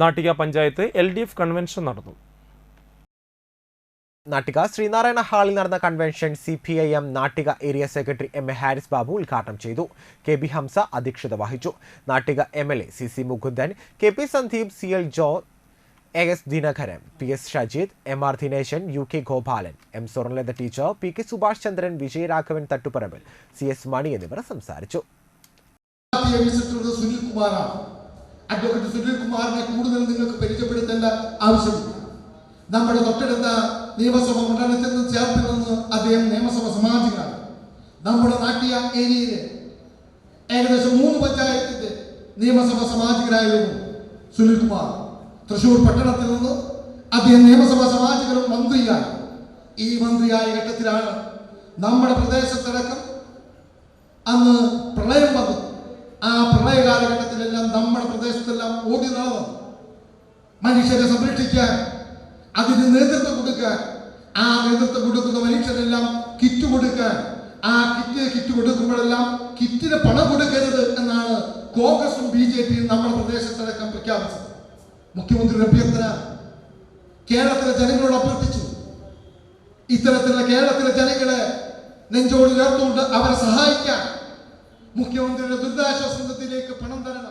Nattika panchayat L D F convention നടന്നു. നാട്ടിക ശ്രീനാരായണ ഹാളിൽ നടന്ന convention C P I M Nattika area secretary M A Haris Babu ഉദ്ഘാടനം ചെയ്തു. K B Hamsa അധ്യക്ഷത വഹിച്ചു. Nattika M L A C C Mukundan K P Sandeep C L Jo A S Dinakaran P S Shajeed M R Dineshan U K Gopalan M Swarnalatha teacher P K Subhash Chandran Vijayaraghavan Thattuparambil C S Mani എന്നിവർ സംസാരിച്ചു. സുനിൽ കുമാറാണ് advocate Sunil കുമാറിനെ കൂടുതൽ നിങ്ങൾക്ക് പരിചയപ്പെടുത്തേണ്ട ആവശ്യമില്ല. നമ്മുടെ തൊട്ടടുത്ത നിയമസഭ മണ്ഡലത്തിൽ നിന്ന് ചേർത്ത് നിന്ന് അദ്ദേഹം നിയമസഭ സമാജികനാണ് നമ്മുടെ നാട്ടിയ ഏരിയയിലെ ഏകദേശം മൂന്ന് പഞ്ചായത്തിന്റെ നിയമസഭ സമാജികരായിരുന്നു സുനിൽ കുമാർ തൃശൂർ പട്ടണത്തിൽ നിന്ന് അദ്ദേഹം നിയമസഭാ സമാജികരും മന്ത്രിയായി ഈ മന്ത്രിയായ ഘട്ടത്തിലാണ് നമ്മുടെ പ്രദേശത്തടക്കം പ്രദേശത്തെല്ലാം ഓടി നടന്നു മനുഷ്യരെ സംരക്ഷിക്കാൻ അതിന് നേതൃത്വം കൊടുക്കാൻ ആ നേതൃത്വം കൊടുക്കുന്ന മനുഷ്യരെല്ലാം കിറ്റ് കൊടുക്കാൻ ആ കിറ്റ് കിറ്റ് കൊടുക്കുമ്പോഴെല്ലാം കിറ്റിന് പണം കൊടുക്കരുത് എന്നാണ് കോൺഗ്രസും ബി ജെ പിയും നമ്മുടെ പ്രദേശത്തടക്കം പ്രഖ്യാപിച്ചത്. മുഖ്യമന്ത്രിയുടെ അഭ്യർത്ഥന കേരളത്തിലെ ജനങ്ങളോട് അഭ്യർത്ഥിച്ചു. ഇത്തരത്തിലുള്ള കേരളത്തിലെ ജനങ്ങളെ നെഞ്ചോട് ചേർത്തുകൊണ്ട് അവരെ സഹായിക്കാൻ മുഖ്യമന്ത്രിയുടെ ദുരിതാശ്വാസ നിധിയിലേക്ക് പണം തരണം.